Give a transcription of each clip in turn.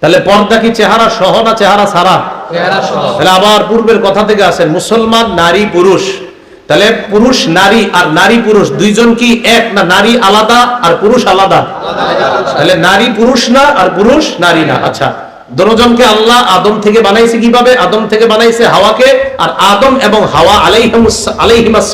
তাহলে পর্দা কি চেহারা সহ না চেহারা সারা? তাহলে আবার পূর্বের কথা থেকে আসেন মুসলমান নারী পুরুষ। তাহলে পুরুষ নারী আর নারী পুরুষ দুইজন কি এক না নারী আলাদা আর পুরুষ আলাদা? তাহলে নারী পুরুষ না আর পুরুষ নারী না। আচ্ছা দুজনকে আল্লাহ আদম থেকে বানাইছে কীভাবে? আদম থেকে বানাইছে হাওয়াকে আর আদম এবং হাওয়া আলাইহিমুস আলাইহিমাস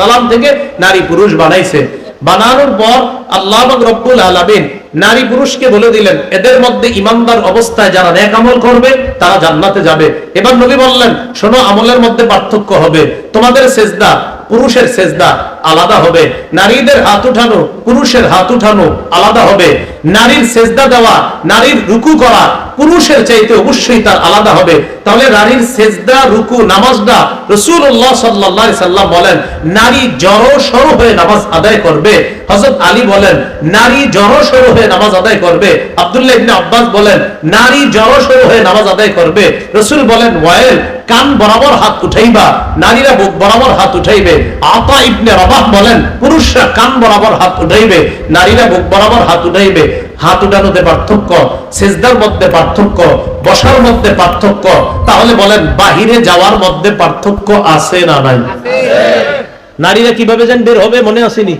সালাম থেকে নারী পুরুষ বানাইছে। বানানোর পর আল্লাহ রব্বুল আলামিন নারী পুরুষকে বলে দিলেন, এদের মধ্যে ইমানদার অবস্থায় যারা নেক আমল করবে, তারা জান্নাতে যাবে। এবার নবী বললেন, শোনো, আমলের মধ্যে পার্থক্য হবে। তোমাদের সেজদা পুরুষের সেজদা আলাদা হবে। নারীদের হাত উঠানো পুরুষের হাত উঠানো আলাদা হবে। নারীর সেজদা দেওয়া, নারীর রুকু করা পুরুষের চাইতে অবশ্যই তার আলাদা হবে। তাহলে নারীর সেজদা, রুকু, নামাজটা রসুল্লাহ সাল্লাহ সাল্লাম বলেন, নারী জড় সরু হয়ে নামাজ আদায় করবে। হজরত আলী বলেন, নারী জড় সরু হয়ে নামাজ আদায় করবে। আব্দুল্লাহ ইবনে আব্বাস বলেন, নারী জড় সরু হয়ে নামাজ আদায় করবে। রসুল বলেন, ওয়াইল, কান বরাবর হাত উঠাইবা, নারীরা বুক বরাবর হাত উঠাইবে। আতা ইবনে রবাহ বলেন, পুরুষরা কান বরাবর হাত উঠাইবে, নারীরা বুক বরাবর হাত উঠাইবে। হাত উঠানোতে পার্থক্য, সেজদার মধ্যে পার্থক্য বসার মধ্যে পার্থক্য। তাহলে বলেন, বাহিরে যাওয়ার মধ্যে পার্থক্য আছে না নাই? নারীরা কীভাবে যেন বের হবে মনে আসেনি?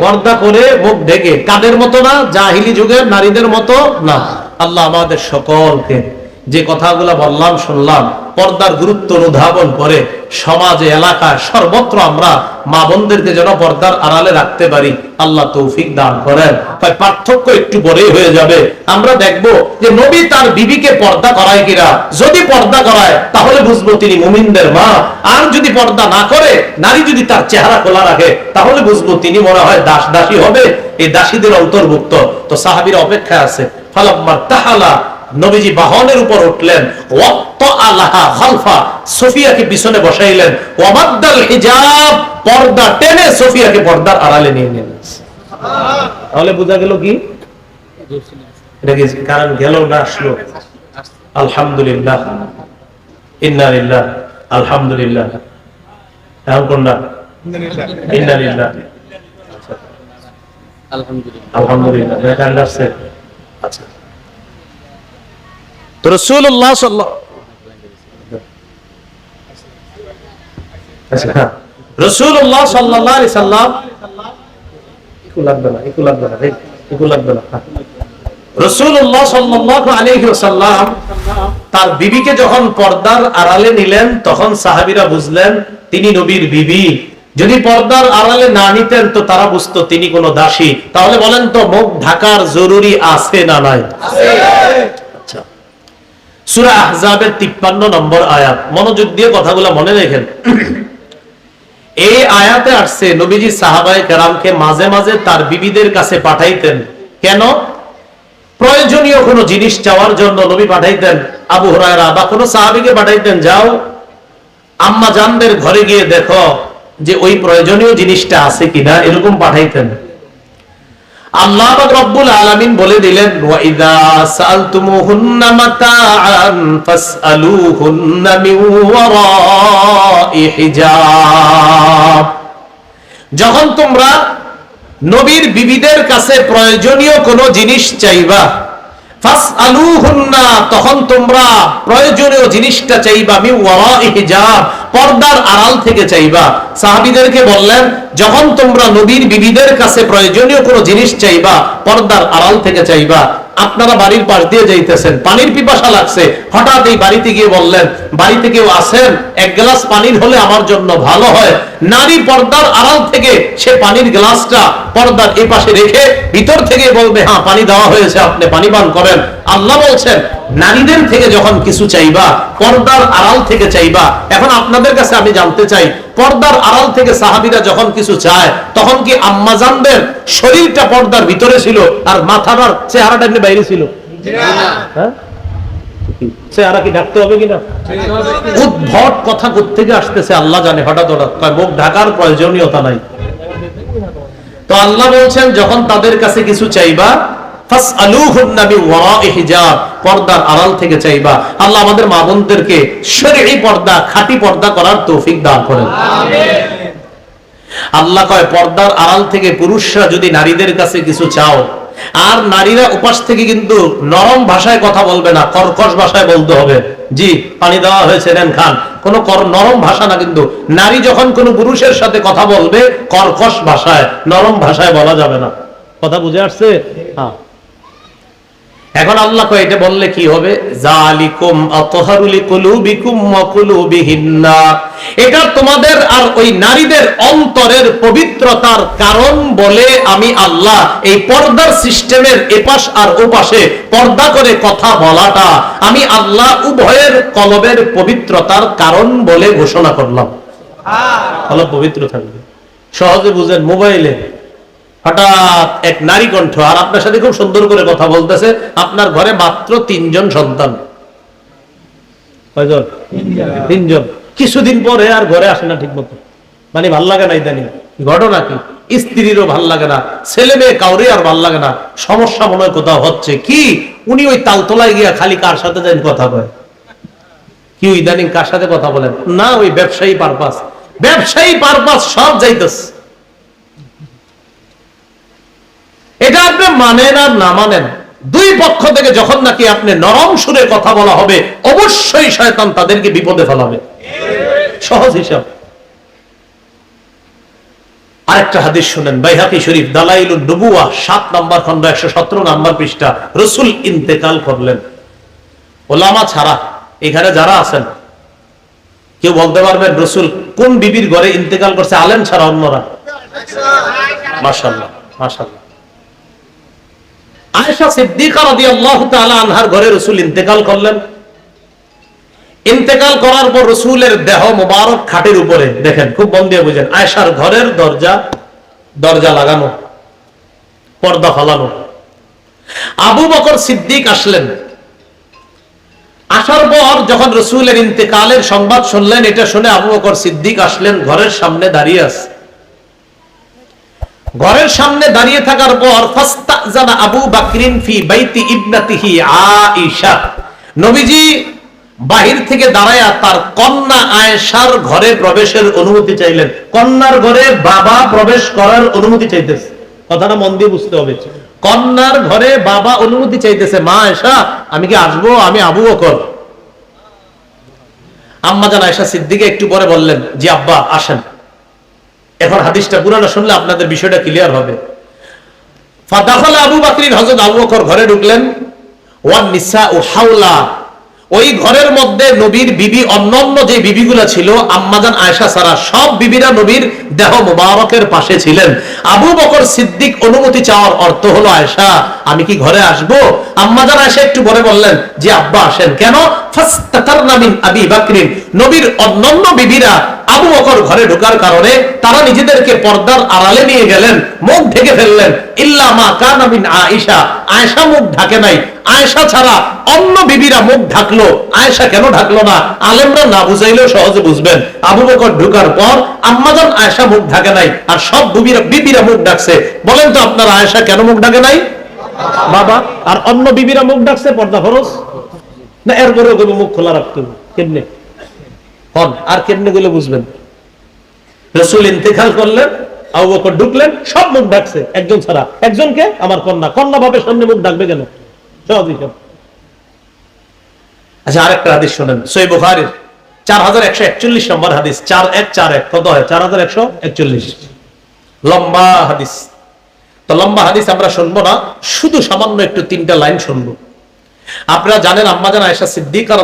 পর্দা করে মুখ ঢেকে। কাদের মতো না? জাহিলি যুগের নারীদের মতো না। আল্লাহ আমাদের সকলকে যে কথাগুলো বললাম, শুনলাম, পর্দার গুরুত্ব অনুধাবন করে সমাজে, এলাকায় সর্বত্র আমরা মা বোনদেরকে যেন পর্দার আড়ালে রাখতে পারি, আল্লাহ তৌফিক দান করেন। তাই পার্থক্য একটু পরেই হয়ে যাবে। আমরা দেখব যে নবী তার বিবিকে পর্দা করায় কিনা। যদি পর্দা করায়, তাহলে বুঝব তিনি মুমিনদের মা। আর যদি পর্দা না করে, নারী যদি তার চেহারা খোলা রাখে, তাহলে বুঝব তিনি মনে হয় দাস দাসী হবে। এই দাসীদের অন্তর্ভুক্ত। তো সাহাবীর অপেক্ষায় আছে। ফালাম্মা তাহালা নবীজি বাহনের উপর উঠলেন। সফিয়াকে পিছনে বসাইলেন। ওয়ামাদ্দাল হিজাব। পর্দা টেনে সফিয়াকে পর্দার আড়ালে নিয়ে নিলেন। তাহলে বোঝা গেল কি? কারণ গেল না আসলো? আলহামদুলিল্লাহ। ইন্নালিল্লাহ আলহামদুলিল্লাহ। এখন কোনটা ইন্নালিল্লাহ আলহামদুলিল্লাহ। আলহামদুলিল্লাহ। আচ্ছা। তো রসুল্লাহ সাল্লাহ রসুল্লাহ সাল্লাহ সাল্লাম লাগবে না একটু লাগবে না একটু লাগবে না হ্যাঁ। রসুল্লাহ সাল্লাহ আলাইহি তার বিবিকে যখন পর্দার আড়ালে নিলেন তখন সাহাবিরা বুঝলেন তিনি নবীর বিবি। যদি পর্দার আড়ালে না নিতেন তো তারা বুঝতো তিনি কোনো দাসী। তাহলে বলেন তো মুখ ঢাকার জরুরি আছে না নাই? সূরা আহজাবের 53 নম্বর আয়াত। মনোযোগ দিয়ে কথাগুলো মনে রেখেন। এই আয়াতে আসছে, নবীজি সাহাবায়ে কেরামকে মাঝে মাঝে তার বিবিদের কাছে পাঠাইতেন। কেন? প্রয়োজনীয় কোনো জিনিস চাওয়ার জন্য নবী পাঠাইতেন। আবু হুরায়রা বা কোনো সাহাবীকে পাঠাইতেন, যাও, আম্মা জানদের ঘরে গিয়ে দেখো যে ওই প্রয়োজনীয় জিনিসটা আছে কিনা, এরকম পাঠাইতেন। আল্লাহ রব্বুল আলামিন বলে দিলেন যখন তোমরা নবীর বিবিদের কাছে প্রয়োজনীয় কোনো জিনিস চাইবা তখন তোমরা প্রয়োজনীয় জিনিসটা চাইবা মি হিজাব, পর্দার আড়াল থেকে চাইবা। সাহাবিদেরকে বললেন, যখন তোমরা নবীর বিবিদের কাছে প্রয়োজনীয় কোনো জিনিস চাইবা, পর্দার আড়াল থেকে চাইবা আপনারা বাড়ির পাশ দিয়ে যাইতেছেন, পানির পিপাসা লাগছে। হঠাৎ এই বাড়িতে গিয়ে বললেন, বাড়িতে কেউ আসেন এক গ্লাস পানির হলে আমার জন্য ভালো হয়। নারী পর্দার আড়াল থেকে সে পানির গ্লাসটা পর্দার এ পাশে রেখে ভিতর থেকে বলবে হ্যাঁ পানি দেওয়া হয়েছে, আপনি পানি পান করেন। আল্লাহ বলছেন নারীদের থেকে যখন কিছু চাইবা পর্দার আড়াল থেকে চাইবা এখন আপনাদের কাছে আমি জানতে চাই পর্দার আড়াল থেকে সাহাবিরা যখন কিছু চায় তখন কি আম্মাজানদের শরীরটা পর্দার ভিতরে ছিল আর মাথাটার চেহারাটা এমনি বাইরে ছিল? হ্যাঁ? চেহারা কি ঢাকতে হবে কিনা? উদ্ভট কথা থেকে আসতেছে আল্লাহ জানে হঠাৎ হঠাৎ মুখ ঢাকার প্রয়োজনীয়তা নাই। তো আল্লাহ বলছেন যখন তাদের কাছে কিছু চাইবা পর্দার আড়াল থেকে চাইবা। আল্লাহ আমাদের মা বোনদেরকে শরঈ পর্দা খাঁটি পর্দা করার তৌফিক দান করেন। আল্লাহ কয় পর্দার আড়াল থেকে পুরুষরা যদি নারীদের কাছে কিছু চাও আর নারীরা উপাস থেকে কিন্তু নরম ভাষায় কথা বলবে না কর্কশ ভাষায় বলতে হবে। জি পানি দেওয়া হয়েছে নেন খান। কোন নরম ভাষা না কিন্তু। নারী যখন কোন পুরুষের সাথে কথা বলবে কর্কশ ভাষায় নরম ভাষায় বলা যাবে না। কথা বুঝে আসছে? হ্যাঁ। এখন আল্লাহ কয় এটা বললে কি হবে? জালিকুম আতহারুলি কুলুবিকুম ওয়া কুলুবিহিন্না। এটা তোমাদের আর ওই নারীদের অন্তরের পবিত্রতার কারণ বলে আমি আল্লাহ এই পর্দার সিস্টেমের এপাশ আর ওপাশে পর্দা করে কথা বলাটা আমি আল্লাহ উভয়ের কলবের পবিত্রতার কারণ বলে ঘোষণা করলাম। কলব পবিত্র থাকবে। সহজে বুঝেন মোবাইলে হঠাৎ এক নারী কণ্ঠ, আর আপনার সাথে খুব সুন্দর করে কথা বলতেছে, আপনার ঘরে মাত্র তিনজন সন্তান। তিনজন। কিছুদিন পরে আর ঘরে আসে না ঠিক মতো মানে ভালো লাগে না ইদানি। ঘটনা কি? স্ত্রীরও ভালো লাগে না, ছেলে মেয়ে কাউরে আর ভালো লাগে না। সমস্যা মনে হয় কোথাও হচ্ছে। কি? উনি ওই তালতলায় গিয়া খালি কার সাথে যাই কথা কয়? কি ইদানিং কার সাথে কথা বলেন? না, ওই ব্যবসায়ী পারপাস। ব্যবসায়ী পারপাস সব যাইতেছে। এটা আপনি মানেন আর না মানেন। দুই পক্ষ থেকে যখন নাকি আপনি নরম সুরে কথা বলা হবে, অবশ্যই শয়তান তাদেরকে বিপদে ফেলাবে। সহজ হিসাব। আরেকটা হাদিস শুনেন, বাইহাকি শরীফ দালাইল নবুয়া সাত নাম্বার খন্ড একশো সতেরো নাম্বার পৃষ্ঠা, রসুল ইন্তেকাল করলেন। ওলামা ছাড়া, এখানে যারা আছেন, কেউ বলতে পারবেন, রসুল কোন বিবির ঘরে ইন্তেকাল করছে, আলেম ছাড়া অন্যরা? মাসাল্লাহ মাসাল্লাহ সিদ্দিকা আনহার ঘরে ইন্তেকাল করলেন। ইন্তেকাল করার পর রসুলের দেহ খাটের উপরে, দেখেন, খুব মন দিয়ে বুঝেন, আয়েশার ঘরের দরজা দরজা লাগানো, পর্দা ফালানো। আবু বকর সিদ্দিক আসলেন। আসার পর যখন রসুলের ইন্তেকালের সংবাদ শুনলেন, এটা শুনে আবু বকর সিদ্দিক আসলেন, ঘরের সামনে দাঁড়িয়ে আছে। ঘরের সামনে দাঁড়িয়ে থাকার পর ফাস্তাজানা আবু বাকরিন ফি বাইতি ইবনাতিহি আয়েশা। নবীজি বাহির থেকে দাঁড়ায়া তার কন্যা আয়েশার ঘরে প্রবেশের অনুমতি চাইলেন। কন্যার ঘরে বাবা প্রবেশ করার অনুমতি চাইতেছে। কথাটা মন দিয়ে বুঝতে হবে। কন্যার ঘরে বাবা অনুমতি চাইতেছে, মা আয়েশা, আমি কি আসব? আমি আবু বকর। আম্মা জান আয়েশা সিদ্দিকে একটু পরে বললেন, জি আব্বা, আসেন। এখন হাদিসটা পুরানো শুনলে আপনাদের বিষয়টা ক্লিয়ার হবে। আবু বাকরির হজরত আবু বকর ঘরে ঢুকলেন। ও ওই ঘরের মধ্যে নবীর বিবি, অন্যান্য যে বিবিগুলা ছিল আম্মাজান আয়েশা, সারা, সব বিবিরা নবীর দেহ মুবারকের পাশে ছিলেন। আবু বকর সিদ্দিক অনুমতি চাওয়ার অর্থ হলো আয়েশা আমি কি ঘরে আসব? আম্মাজান আয়েশা একটু পরে বললেন যে আব্বা আসেন। কেন? নবীর অন্যান্য বিবিরা আবু বকর ঘরে ঢোকার কারণে তারা নিজেদেরকে পর্দার আড়ালে নিয়ে গেলেন, মুখ ঢেকে ফেললেন। ইল্লা কানা আয়েশা। মুখ ঢাকে নাই। ছাড়া অন্য বিবিরা মুখ ঢাকলো। আয়েশা কেন ঢাকলো না? আলেমরা না বুঝাইলেও সহজে বুঝবেন। আবু বকর ঢোকার পর আম্মাজান আয়েশা মুখ ঢাকে নাই, আর সব বিবিরা মুখ ডাকছে বলেন তো আপনার আয়েশা কেন মুখ ঢাকে নাই? বাবা, আর অন্য বিবিরা মুখ ডাকছে, পর্দা ফরজ? না এরপরেও কেউ মুখ খোলা রাখতে কেমনে? হন, আর কেমনে গেলে বুঝবেন? রসুল ইন্তেকাল করলেন ঢুকলেন, সব মুখ ডাকছে, একজন ছাড়া। একজনকে আমার কন্যা। কন্যা ভাবে সামনে মুখ ডাকবে কেন? আচ্ছা আরেকটা হাদিস শোনেন। হাদিস। তো লম্বা হাদিস আমরা শুনব না, শুধু সামান্য একটু তিনটা লাইন শুনব। আপনারা জানেন আম্মাজান আয়েশা সিদ্দিকা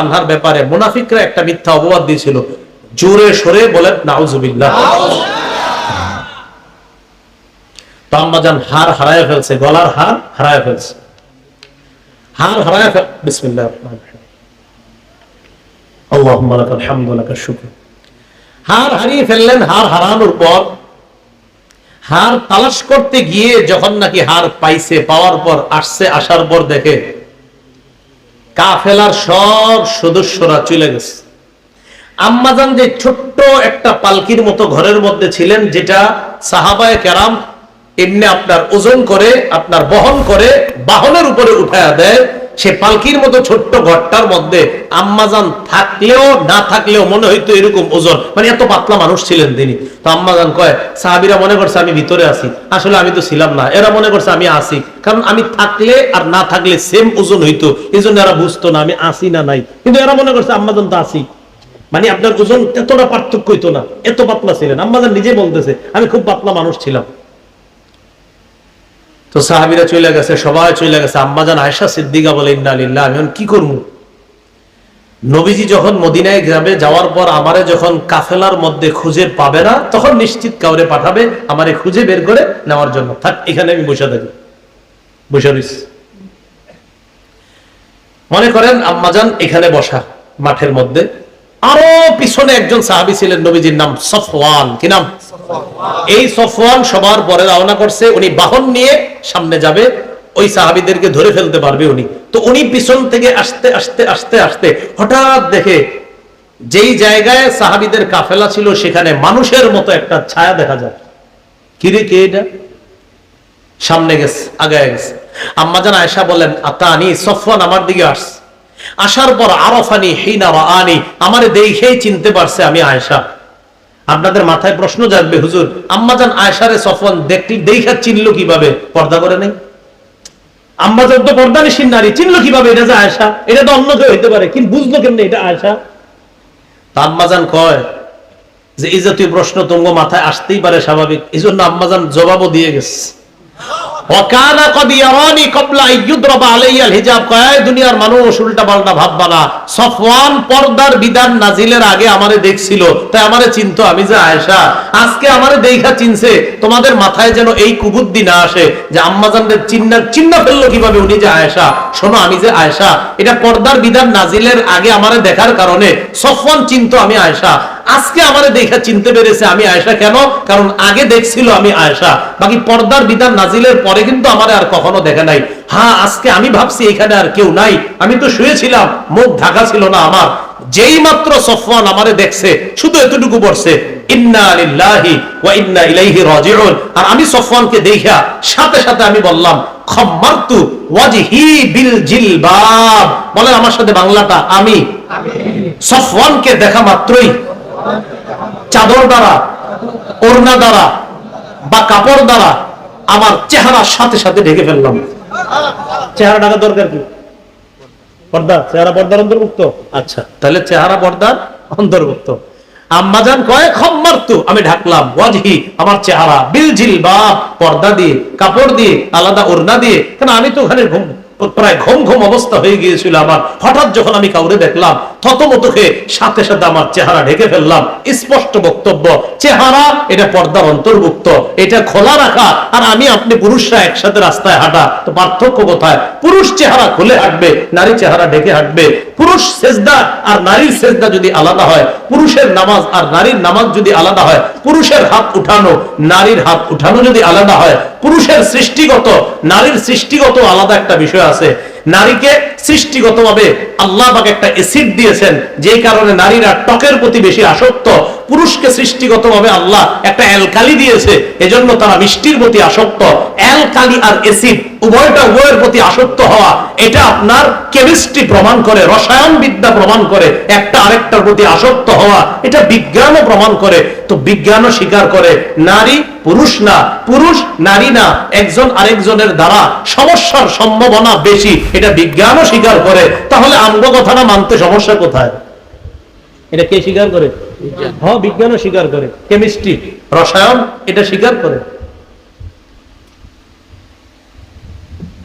আনহার ব্যাপারে মুনাফিকরা একটা মিথ্যা অপবাদ দিয়েছিল। জোরে সরে বলেন, নাউজুবিল্লাহ। তো আম্মাজান হার হারায় ফেলছে, গলার হার হারায় ফেলছে। হার হারায় ফেল লাকাশ শুকর। হার হারিয়ে ফেললেন, হার হারানোর পর হার তালাশ করতে গিয়ে যখন নাকি হার পাইছে, পাওয়ার পর আসছে, আসার পর দেখে কাফেলার সব সদস্যরা চলে গেছে। আম্মাজান যে ছোট্ট একটা পালকির মতো ঘরের মধ্যে ছিলেন, যেটা সাহাবায়ে কেরাম এমনি আপনার ওজন করে, আপনার বহন করে বাহনের উপরে উঠায়া দেয় সে পালকির মতো ছোট্ট ঘরটার মধ্যে আম্মাজান থাকলেও, না থাকলেও মনে হইতো এরকম ওজন। মানে এত পাতলা মানুষ ছিলেন তিনি। তো আম্মাজান কয়, সাহাবিরা মনে করছে আমি ভিতরে আছি। আসলে আমি তো ছিলাম না। এরা মনে করছে আমি আসি। কারণ আমি থাকলে আর না থাকলে সেম ওজন হইতো। এই জন্য এরা বুঝতো না আমি আসি না নাই। কিন্তু এরা মনে করছে আম্মাজান তো আসি। মানে আপনার ওজন এতটা পার্থক্য হইতো না। এত পাতলা ছিলেন। আম্মাজান নিজে বলতেছে, আমি খুব পাতলা মানুষ ছিলাম। তো সাহাবিরা চলে গেছে, সবাই চলে গেছে। আম্মাজান আয়সা সিদ্দিকা বলে, ইন্না লিল্লাহ, আমি কি করব? নবীজি যখন মদিনায় যাবে যাওয়ার পর আমারে যখন কাফেলার মধ্যে খুঁজে পাবে না, তখন নিশ্চিত কাউরে পাঠাবে, আমারে খুঁজে বের করে নেওয়ার জন্য। থাক, এখানে আমি বসে থাকি। বসে রইছি মনে করেন আম্মাজান এখানে বসা মাঠের মধ্যে। আরও পিছনে একজন সাহাবি ছিলেন নবীজির নাম সফওয়ান। কি নাম? এই সফওয়ান সবার পরে রওনা করছে উনি বাহন নিয়ে সামনে যাবে ওই সাহাবিদেরকে ধরে ফেলতে পারবে উনি। তো উনি পিছন থেকে আসতে আসতে আসতে আসতে হঠাৎ দেখে যেই জায়গায় সাহাবিদের কাফেলা ছিল সেখানে মানুষের মতো একটা ছায়া দেখা যায়। কিরে কে এটা? সামনে গেছে আগায় গেছে। আম্মাজান আয়সা বলেন আতানি সফওয়ান আমার দিকে আসছে। আসার পর আরফানি হিনা আনি আমারে দেখেই চিনতে পারছে আমি আয়সা আপনাদের মাথায় প্রশ্ন জাগবে, হুজুর, আম্মাজান আয়সারে সফওয়ান দেখলি দেখা চিনলো কীভাবে? পর্দা করে নেই। আম্মাজান তো পর্দা নারী, চিনলো কীভাবে এটা যে আয়সা এটা তো অন্য কেউ হইতে পারে, কিন্তু বুঝলো কেমনে এটা আয়সা তা আম্মাজান কয় যে, এই জাতীয় প্রশ্ন তোমার মাথায় আসতেই পারে স্বাভাবিক। এই জন্য আম্মাজান জবাবও দিয়ে গেছে। ওয়াকানা কদ ইয়ারানি ক্বাবলা আইয়ুদরাবা আলাইয়াল হিজাব। কয় দুনিয়ার মানুষ, উল্টা পাল্টা ভাববা না। সফওয়ান পর্দার বিধান নাজিলের আগে আমারে দেখছিল। তাই আমারে চিনতো, আমি যে আয়েশা। আজকে আমারে চিনছে, তোমাদের মাথায় যেন এই না আসে যে আম্মাজানদের চিন্না চিন্না ফেলল কীভাবে উনি যে আয়েশা। শোনো, আমি যে আয়েশা, এটা পর্দার বিধান নাজিলের আগে আমারে দেখার কারণে সফওয়ান চিনতো আমি আয়েশা। আজকে আমারে দেখা চিনতে পেরেছে আমি আয়েশা কেন? কারণ আগে দেখছিল আমি আয়েশা। বাকি পর্দার বিধান নাজিলের পরে কিন্তু আমারে আর কখনো দেখে নাই। হ্যাঁ আজকে আমি ভাবছি এখানে আর কেউ নাই। আমি তো শুয়েছিলাম, মুখ ঢাকা ছিল না আমার। যেই মাত্র সফওয়ান আমারে দেখছে, শুধু এতটুকু আর আমি সফওয়ানকে দেখা সাথে সাথে আমি বললাম বিল বলেন আমার সাথে বাংলাটা, আমি। সফওয়ানকে দেখা মাত্রই চাদর দ্বারা, ওড়না দ্বারা বা কাপড় দ্বারা আমার চেহারার সাথে সাথে ঢেকে ফেললাম। চেহারা ঢাকা দরকার কি? পর্দা? চেহারা পর্দার অন্তর্ভুক্ত? আচ্ছা তাহলে চেহারা পর্দার অন্তর্ভুক্ত। আম্মাজান কয় খম্মারতু আমি ঢাকলাম। ওয়াজহি, আমার চেহারা। বিল বা পর্দা দিয়ে, কাপড় দিয়ে, আলাদা ওড়না দিয়ে। কেন আমি তো ওখানে ঘুম প্রায় ঘুম ঘুম অবস্থা হয়ে গিয়েছিল আমার। হঠাৎ যখন আমি কাউরে দেখলাম, থতমতকে সাথে সাথে আমার চেহারা ঢেকে ফেললাম। স্পষ্ট বক্তব্য, চেহারা এটা পর্দার অন্তর্ভুক্ত, এটা খোলা রাখা, আর আমি আপনি পুরুষরা একসাথে রাস্তায় হাঁটা। তো পার্থক্য কোথায়? পুরুষ চেহারা খুলে হাঁটবে, নারী চেহারা ঢেকে হাঁটবে। পুরুষ সেজদা আর নারীর সেজদা যদি আলাদা হয়, পুরুষের নামাজ আর নারীর নামাজ যদি আলাদা হয়, পুরুষের হাত উঠানো, নারীর হাত উঠানো যদি আলাদা হয় পুরুষের সৃষ্টিগত, নারীর সৃষ্টিগত আলাদা একটা বিষয় আছে। নারীকে সৃষ্টিগতভাবে আল্লাহ একটা এসিড দিয়েছেন, যেই কারণে নারীরা ত্বকের প্রতি বেশি আসক্ত। পুরুষকে সৃষ্টিগতভাবে আল্লাহ একটা অ্যালকালি দিয়েছে, এজন্য তারা মিষ্টির প্রতি আসক্ত। অ্যালকালি আর এসিড উভয়টা উভয়ের প্রতি আসক্ত হওয়া, এটা আপনার কেমিস্ট্রি প্রমাণ করে রসায়ন বিদ্যা প্রমাণ করে, একটা আরেকটার প্রতি আসক্ত হওয়া, এটা বিজ্ঞানও প্রমাণ করে। তো বিজ্ঞানও স্বীকার করে, নারী পুরুষ না পুরুষ নারী না একজন আরেকজনের দ্বারা সমস্যার সম্ভাবনা বেশি। এটা বিজ্ঞানও স্বীকার করে। তাহলে আমগো কথাটা মানতে সমস্যা কোথায়? এটা কে স্বীকার করে? হ্যাঁ বিজ্ঞানও স্বীকার করে। কেমিস্ট্রি রসায়ন এটা স্বীকার করে।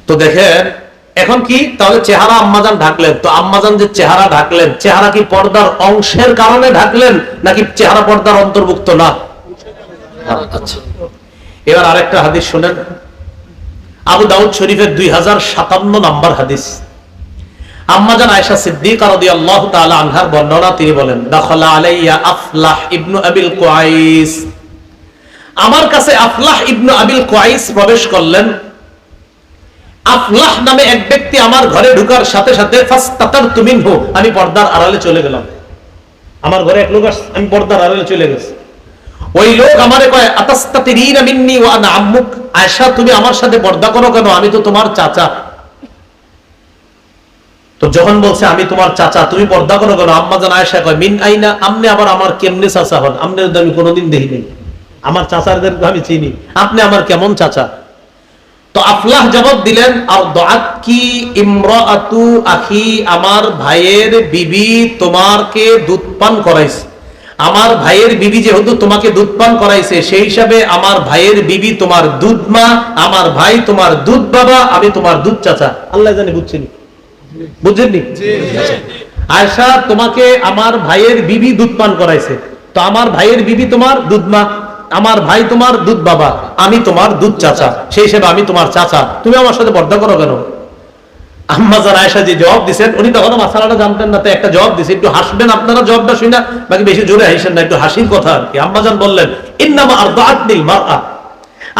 তো দেখেন এখন কি? তাহলে চেহারা আম্মাজান ঢাকলেন। তো আম্মাজান যে চেহারা ঢাকলেন চেহারা কি পর্দার অংশের কারণে ঢাকলেন নাকি চেহারা পর্দার অন্তর্ভুক্ত না? আচ্ছা। এবার আরেকটা হাদিস শুনেন। আবু দাউদ শরীফের দুই হাজার সাতান্ন নাম্বার হাদিস। আম্মাজান সিদ্দিকা আনহার বর্ণনা, তিনি বলেন আলাইয়া আফলাহ ইবনু আবিল আমার কাছে আফলাহ ইবনু আবিল প্রবেশ করলেন। আফলাহ নামে এক ব্যক্তি আমার ঘরে ঢুকার সাথে সাথে, ফাস্তাতার তুমিনহু, আমি পর্দার আড়ালে চলে গেলাম। আমার ঘরে এক লোক আমি পর্দার আড়ালে চলে গেছি। ওই লোক আমারে কয়, আতাস্তাতিরিনা মিন্নি ওয়া আনা আম্মুক? আয়েশা, তুমি আমার সাথে পর্দা করো কেন? আমি তো তোমার চাচা। তো যখন বলছে, আমি তোমার চাচা, তুমি পর্দা করো কেন? আম্মা জান আয়েশা কয়, মিন আইনা? আমনে আবার আমার কেমনে চাচা হন? আমনে আমি কোনোদিন দেখিনি। আমার চাচারদের আমি চিনি। আপনি আমার কেমন চাচা? তো আফলাহ জবাব দিলেন, আর দাঁত কি ইমরাতু আখি আমার ভাইয়ের বিবি তোমারকে দুধ পান করাইছে? আমার ভাইয়ের বিবি যেহেতু তোমাকে দুধ পান করাইছে সেই হিসাবে আমার ভাইয়ের বিবি তোমার দুধ মা আমার ভাই তোমার দুধ বাবা আমি তোমার দুধ চাচা আল্লাহ জানে বুঝছেন বুঝছেননি আয়সা তোমাকে আমার ভাইয়ের বিবি দুধ পান করাইছে। তো আমার ভাইয়ের বিবি তোমার দুধ মা আমার ভাই তোমার দুধ বাবা আমি তোমার দুধ চাচা সেই হিসেবে আমি তোমার চাচা। তুমি আমার সাথে পর্দা করো কেন?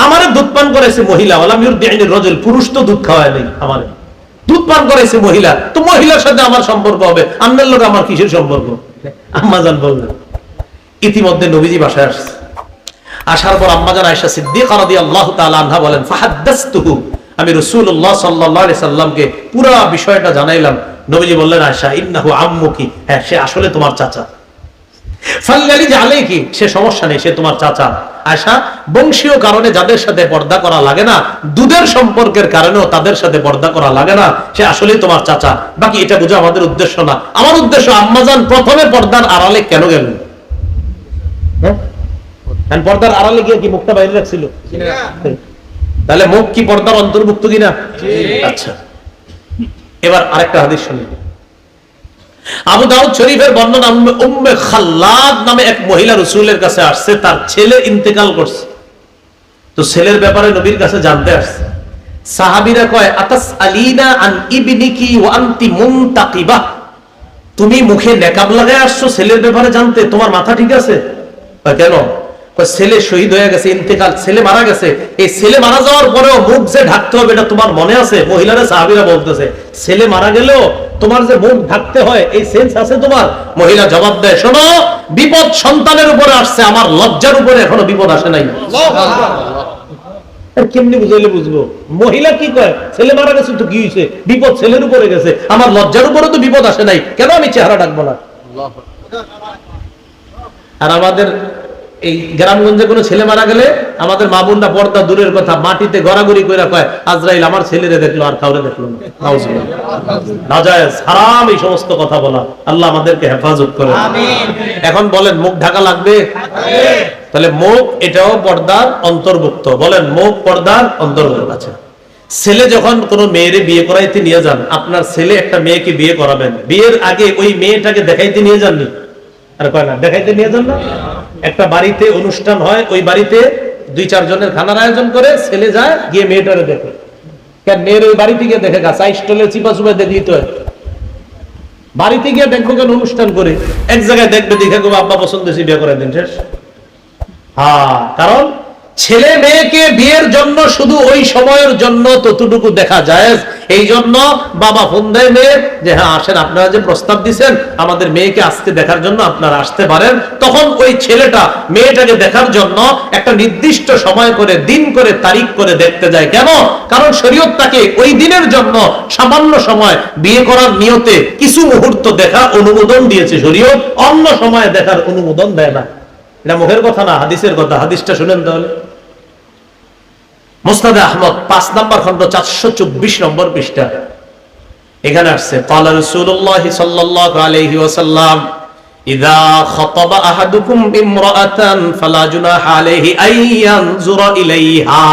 আমারে দুধ পান করেছে মহিলা রজুল পুরুষ তো দুধ খাওয়ায় নেই আমারে। দুধ পান করাইছে মহিলা, তো মহিলার সাথে আমার সম্পর্ক হবে আপনার লোক আমার কিসের সম্পর্ক? আম্মাজান বললেন, ইতিমধ্যে নবীজি বাসায় আসছে। আসার পর আম্মাজান আয়সা সিদ্দিকা রাদিয়াল্লাহু তাআলা আনহা বলেন আমি রাসূলুল্লাহ সাল্লাল্লাহু আলাইহি সাল্লামকে পুরো বিষয়টা জানাইলাম। নবীজি বললেন, আয়েশা, ইন্নাহু আম্মুকি। হ্যাঁ সে আসলে তোমার চাচা। কি সে সমস্যা নেই, সে তোমার চাচা। আয়সা বংশীয় কারণে যাদের সাথে পর্দা করা লাগে না, দুধের সম্পর্কের কারণেও তাদের সাথে পর্দা করা লাগে না, সে আসলেই তোমার চাচা। বাকি এটা বোঝা আমাদের উদ্দেশ্য না। আমার উদ্দেশ্য, আম্মাজান প্রথমে পর্দার আড়ালে কেন গেলেন হ্যাঁ? পর্দার আড়ালে গিয়ে কি মুখটা বাইরে রাখছিল? তাহলে মুখ কি পর্দার অন্তর্ভুক্ত কিনা? আচ্ছা। এবার আরেকটা হাদিস শুনি। আবু দাউদ শরীফের বর্ণনা উম্মে- উম্মে খাল্লাদ নামে এক মহিলা রসুলের কাছে আসছে তার ছেলে ইন্তেকাল করছে। তো ছেলের ব্যাপারে নবীর কাছে জানতে আসছে। সাহাবীরা কয় আতাস আলিনা আন ইবনিকি ওয়া আনতি মুনতাকিবা? তুমি মুখে নেকাব লাগায় আসছো ছেলের ব্যাপারে জানতে তোমার মাথা ঠিক আছে? কেন? ছেলে শহীদ হয়ে গেছে, ইন্তেকাল, ছেলে মারা গেছে। এই ছেলে মারা যাওয়ার পরেও মুখ যে ঢাকতে হবে এটা তোমার মনে আছে? মহিলারা সাহাবীরা বলতেছে, ছেলে মারা গেলেও তোমার যে মুখ ঢাকতে হয়, এই সেন্স আছে তোমার? মহিলা জবাব দেয়, শোনো, বিপদ সন্তানের উপরে আসছে, আমার লজ্জার উপরে এখনও বিপদ আসে নাই। কেমনি বুঝাইলে বুঝব? মহিলা কি কয়, ছেলে মারা গেছে তো কি হয়েছে বিপদ ছেলের উপরে গেছে, আমার লজ্জার উপরে তো বিপদ আসে নাই, কেন আমি চেহারা ডাকবো না? আর আমাদের এই গ্রামগঞ্জে কোনো ছেলে মারা গেলে আমাদের মা বোনরা পর্দা দূরের কথা মাটিতে গড়াগড়ি করে কয় আজরাইল আমার ছেলেরে দেখল আর কাউরে দেখল না। হারাম এই সমস্ত কথা বলা। আল্লাহ আমাদেরকে হেফাজত করে। এখন বলেন মুখ ঢাকা লাগবে। তাহলে মুখ এটাও পর্দার অন্তর্ভুক্ত। বলেন মুখ পর্দার অন্তর্ভুক্ত আছে। ছেলে যখন কোনো মেয়েরে বিয়ে করাইতে নিয়ে যান আপনার ছেলে একটা মেয়েকে বিয়ে করাবেন। বিয়ের আগে ওই মেয়েটাকে দেখাইতে নিয়ে যাননি? আর কয় না, দেখাইতে নিয়ে যান না। একটা বাড়িতে অনুষ্ঠান হয়, ওই বাড়িতে দুই চার জনের খানার আয়োজন করে, ছেলে যায়, গিয়ে মেয়েটারে দেখে। কেন মেয়ের ওই বাড়িতে গিয়ে দেখে গা, চাই স্টলে চিপা চুপা দেখিতে হয়। বাড়িতে গিয়ে দেখব কেন অনুষ্ঠান করে? এক জায়গায় দেখবে, দেখে গো, আব্বা পছন্দ বিয়ে করে দিন, শেষ। হ্যাঁ কারণ ছেলে মেয়েকে বিয়ের জন্য শুধু ওই সময়ের জন্য ততটুকু দেখা যায়। এই জন্য বাবা ফোন দেয় মেয়ে যে হ্যাঁ আসেন, আপনারা যে প্রস্তাব দিচ্ছেন আমাদের মেয়েকে আজকে দেখার জন্য আপনারা আসতে পারেন। তখন ওই ছেলেটা মেয়েটাকে দেখার জন্য একটা নির্দিষ্ট সময় করে, দিন করে, তারিখ করে দেখতে যায়। কেন? কারণ শরীয়ত তাকে ওই দিনের জন্য সামান্য সময় বিয়ে করার নিয়তে কিছু মুহূর্ত দেখা অনুমোদন দিয়েছে শরীয়ত, অন্য সময় দেখার অনুমোদন দেয় না। এটা মুখের কথা না হাদিসের কথা হাদিসটা শুনেন তাহলে মুস্তাদে আহমদ পাঁচ নাম্বার খন্ড চারশো চব্বিশ নম্বর পৃষ্ঠা এখানে আসছে قال رسول الله صلى الله عليه وسلم إذا خطب أحدكم امرأة فلا جناح عليه أن ينظر إليها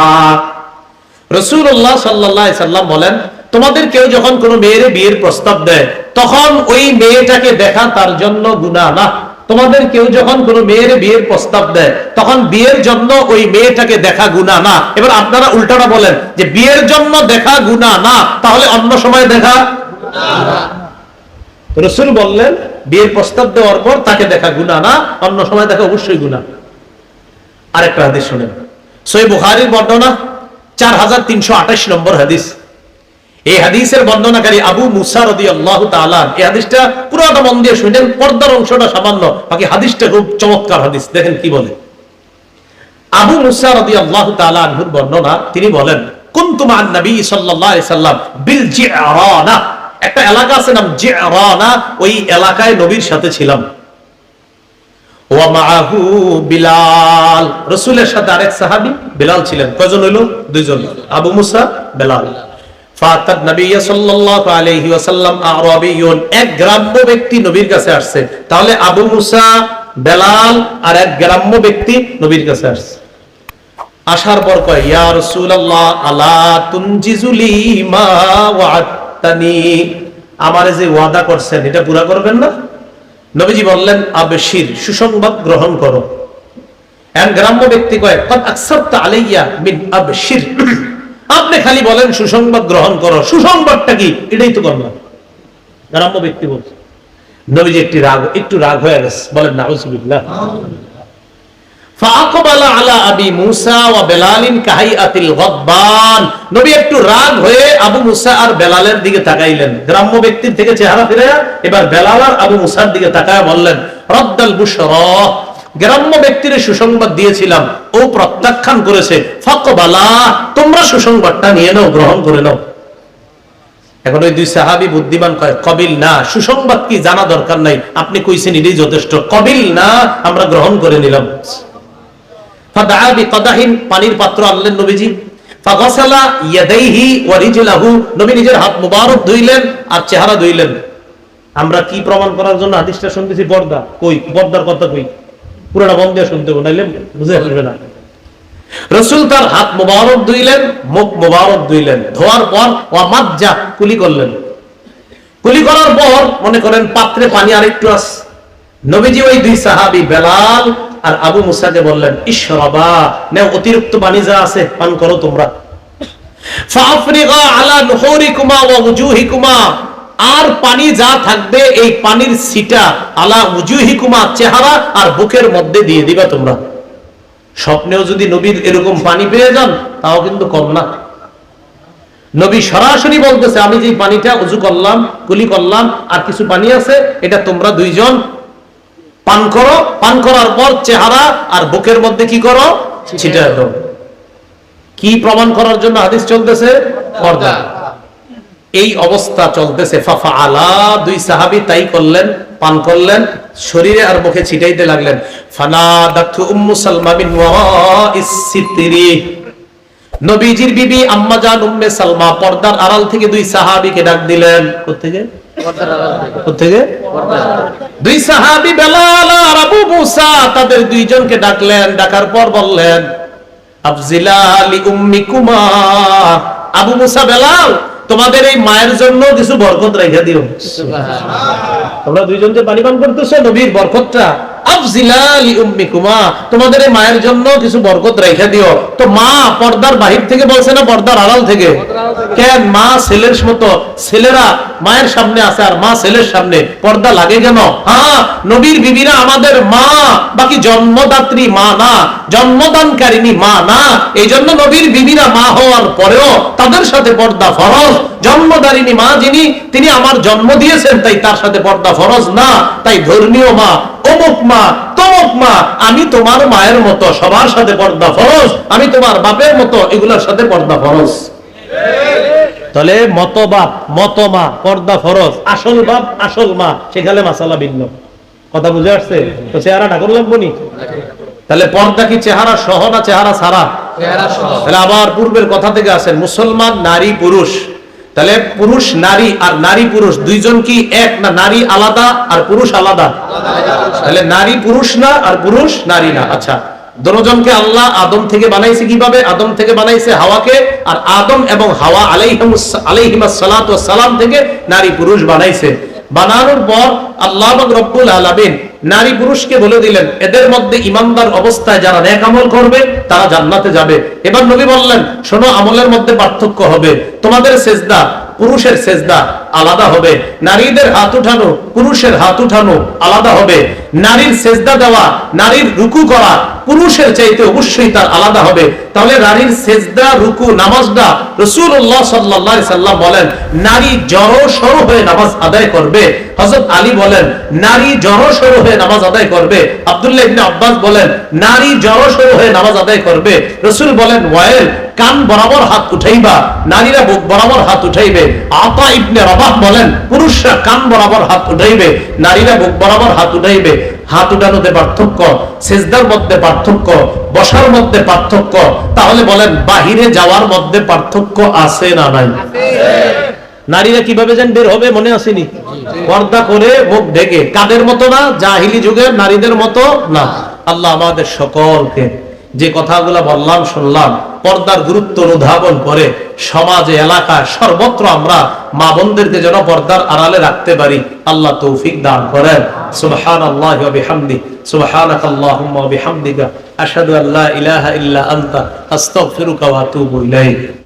রসুল্লাহ সাল্লাহ সাল্লাম বলেন তোমাদের কেউ যখন কোনো মেয়ের বিয়ের প্রস্তাব দেয় তখন ওই মেয়েটাকে দেখা তার জন্য গুণা না তোমাদের কেউ যখন কোনো মেয়ের বিয়ের প্রস্তাব দেয়, তখন বিয়ের জন্য ওই মেয়েটাকে দেখা গুণা না। এবার আপনারা উল্টাটা বলেন যে বিয়ের জন্য দেখা গুণা না, তাহলে অন্য সময় দেখা রসুল বললেন, বিয়ের প্রস্তাব দেওয়ার পর তাকে দেখা গুণা না, অন্য সময় দেখা অবশ্যই গুণা। আরেকটা হাদিস শুনেন। সই বুখারির বর্ণনা, চার হাজার তিনশো আঠাশ নম্বর হাদিস। এই হাদিসের বর্ণনাকারী আবু মুসা আল্লাহ এই হাদিসটা পুরোটা মন দিয়ে শুনেন, পর্দার অংশটা সামান্য, বাকি হাদিসটা খুব চমৎকার হাদিস। দেখেন কি বলে। আবু মুসা আল্লাহ তালানহুর বর্ণনা, তিনি বলেন এলাকায় নবীর সাথে ছিলাম। বিলাল। রাসূলের সাথে আরেক সাহাবী, বিলাল ছিলেন। দুইজন। আবু মুসা, বিলাল। ফাতাত নবী সাল্লাল্লাহু আলাইহি ওয়াসাল্লাম আরাবিয়ুন। এক গ্রাম্য ব্যক্তি নবীর কাছে আসছে। তাহলে আবু মুসা, বেলাল আর এক গ্রাম্য ব্যক্তি নবীর কাছে আসছে। আসার পর কয়, ইয়া রাসূলুল্লাহ, আলা তুনজিজুলি মা ওয়া'তানি আমারে যে ওয়াদা করছেন, এটা পুরা করবেন না? নবীজি বললেন, আবশির, সুসংবাদ গ্রহণ করো। এন গ্রাম্য ব্যক্তি কয় কদ আকসারতা আলাইয়া মিন আবশির। আপনি খালি বলেন সুসংবাদ গ্রহণ করো। সুসংবাদটা কি? এটাই তো কর্ম গ্রাম্য ব্যক্তি বলছে। নবীজি একটি রাগ, একটু রাগ হয়ে গেছে। বলেন, নাউজুবিল্লাহ। আবু মুসা আর বেলালের দিকে তাকাইলেন। গ্রাম্য ব্যক্তির থেকে চেহারা এবার বেলাল আর আবু মুসার দিকে তাকায় বললেন রদ্দাল গ্রাম্য ব্যক্তির সুসংবাদ দিয়েছিলাম, ও প্রত্যাখ্যান করেছে, ফকবালা, তোমরা সুসংবাদটা নিয়ে নাও, গ্রহণ করে নাও। এখন ওই দুই সাহাবি বুদ্ধিমান কয়, কবিল না, সুসংবাদ কি জানা দরকার নাই, আপনি কইছেন এটাই যথেষ্ট, কবিল না, আমরা গ্রহণ করে নিলাম। পানির পাত্র আনলেন নবীজি। নবী নিজের হাত মুবারক ধুইলেন আর চেহারা ধুইলেন। আমরা কি প্রমাণ করার জন্য হাদিসটা শুনতেছি, পর্দা। কই? পর্দার কথা কই? পুরোটা বন্ধ শুনতে হবে, নাইলে বুঝে আসবে না। রসুল তার হাত মুবারক ধুইলেন, মুখ মুবারক ধুইলেন। ধোয়ার পর ওয়া মাজ্জা, কুলি করলেন। কুলি করার পর মনে করেন পাত্রে পানি আরেকটু আস। নবীজি ওই দুই সাহাবি, বেলাল আর আবু মুসাকে বললেন ইশরাবা নে অতিরিক্ত পানি যা আছে, পান করো তোমরা। ফাফরিগা আলা নুহুরিকুমা ওয়া উজুহিকুমা। আর পানি যা থাকবে এই পানির সিটা আলা উজুহিকুমা চেহারা আর বুকের মধ্যে দিয়ে দিবা তোমরা। স্বপ্নেও যদি নবীর এরকম পানি পেয়ে যান তাও কিন্তু কম না নবী সরাসরি বলতেছে আমি যে পানিটা উজু করলাম কুলি করলাম আর কিছু পানি আছে এটা তোমরা দুইজন পান করো। পান করার পর চেহারা আর বুকের মধ্যে কি করো? ছিটা দাও। কি প্রমাণ করার জন্য হাদিস চলতেছে? পর্দা। এই অবস্থা চলতেছে ফাফা আলা দুই সাহাবি তাই করলেন পান করলেন শরীরে আর মুখে ছিটাইতে লাগলেন। ফানা দাক্ষু উম্মু সালমা বিন ওয়াইস সিতরি। নবীজির বিবি আম্মা জান উম্মে সালমা পর্দার আড়াল থেকে দুই সাহাবীকে ডাক দিলেন। কোত্থেকে? দুই সাহাবী বেলাল আর আবু মুসা তাদের দুইজনকে ডাকলেন ডাকার পর বললেন আফজিলা লি উম্মিকুমা। আবু মুসা বেলাল তোমাদের এই মায়ের জন্য কিছু বরকত রেখে দিও। তোমরা দুইজন যে পানি পান করতেছো নবীর বরকতটা তোমাদের এই মায়ের জন্য কিছু বরকত রেখে দিও। তো মা পর্দার বাহির থেকে বলছে না, পর্দার আড়াল থেকে? কেন? মা ছেলের মতো। ছেলেরা মায়ের সামনে আছে আর মা ছেলের সামনে। পর্দা লাগে কেন? হ্যাঁ নবীর বিবিরা আমাদের মা, বাকি জন্মদাত্রী মা না জন্মদানকারিনী মা না। এই জন্য নবীর বিবিরা মা হওয়ার পরেও তাদের সাথে পর্দা ফরজ। জন্মদারিনী মা যিনি, তিনি আমার জন্ম দিয়েছেন, তাই তার সাথে পর্দা ফরজ না। তাই ধর্মীয় মা অমুক মা তমুক মা। আমি তোমার মায়ের মতো সবার সাথে পর্দা ফরজ। আমি তোমার বাপের মতো এগুলোর সাথে পর্দা ফরজ। তাহলে মত বাপ মত মা পর্দা ফরজ। আসল বাপ আসল মা সেখানে মাসালা ভিন্ন। কথা বুঝে আসছে? তো চেহারাটা করলাম বনি তাহলে পর্দা কি চেহারা সহ না চেহারা সারা? তাহলে আবার পূর্বের কথা থেকে আসেন মুসলমান নারী পুরুষ। তাহলে পুরুষ, নারী আর নারী পুরুষ, দুইজন কি এক না নারী আলাদা আর পুরুষ আলাদা? তাহলে নারী পুরুষ না আর পুরুষ নারী না। আচ্ছা দনোজনকে আল্লাহ আদম থেকে বানাইছে কীভাবে? আদম থেকে বানাইছে হাওয়াকে, আর আদম এবং হাওয়া সালাতু ওয়াস সালাম থেকে নারী পুরুষ বানাইছে। বানানোর পর আল্লাহ রব্বুল আলামিন নারী পুরুষকে বলে দিলেন, এদের মধ্যে ইমানদার অবস্থায় যারা নেক আমল করবে, তারা জান্নাতে যাবে। এবার নবী বললেন, শোনো, আমলের মধ্যে পার্থক্য হবে। তোমাদের সেজদা পুরুষের সেজদা আলাদা হবে, নারীদের হাত উঠানো, পুরুষের হাত উঠানো আলাদা হবে, নারীর সেজদা দেওয়া, নারীর রুকু করা পুরুষের চাইতে অবশ্যই তার আলাদা হবে। তাহলে নারীর সেজদা, রুকু, নামাজটা রসুল্লাহ সাল্লাহ সাল্লাম বলেন, নারী জড় সড় হয়ে নামাজ আদায় করবে। হজরত আলী বলেন, নারী জড় সড় হয়ে নামাজ আদায় করবে। আব্দুল্লাহ ইবনে আব্বাস বলেন, নারী জড় সড় হয়ে নামাজ আদায় করবে। রসুল বলেন ওয়াইল কান বরাবর হাত উঠাইবা, নারীরা বুক বরাবর হাত উঠাইবে। আতা ইবনে রবাহ বলেন, পুরুষরা কান বরাবর হাত উঠাইবে, নারীরা বুক বরাবর হাত উঠাইবে। হাত উঠানোতে পার্থক্য, সেজদার মধ্যে পার্থক্য, বসার মধ্যে পার্থক্য। তাহলে বলেন, বাহিরে যাওয়ার মধ্যে পার্থক্য আছে না নাই? নারীরা কীভাবে যেন বের হবে মনে আসেনি? পর্দা করে মুখ ঢেকে। কাদের মতো না? জাহিলি যুগের নারীদের মতো না। আল্লাহ আমাদের সকলকে যে কথাগুলো বললাম, শুনলাম, পর্দার গুরুত্ব অনুধাবন করে সমাজে এলাকা সর্বত্র আমরা মা বোনদেরকে যেন পর্দার আড়ালে রাখতে পারি, আল্লাহ তৌফিক দান করেন। সুবহান আল্লাহ বিহামদি সুবহানাক আল্লাহুম্মা বিহামদিকা, আশহাদু আল্লা ইলাহা ইল্লা আনতা, আস্তাগফিরুকা ওয়া আতুবু ইলাইক।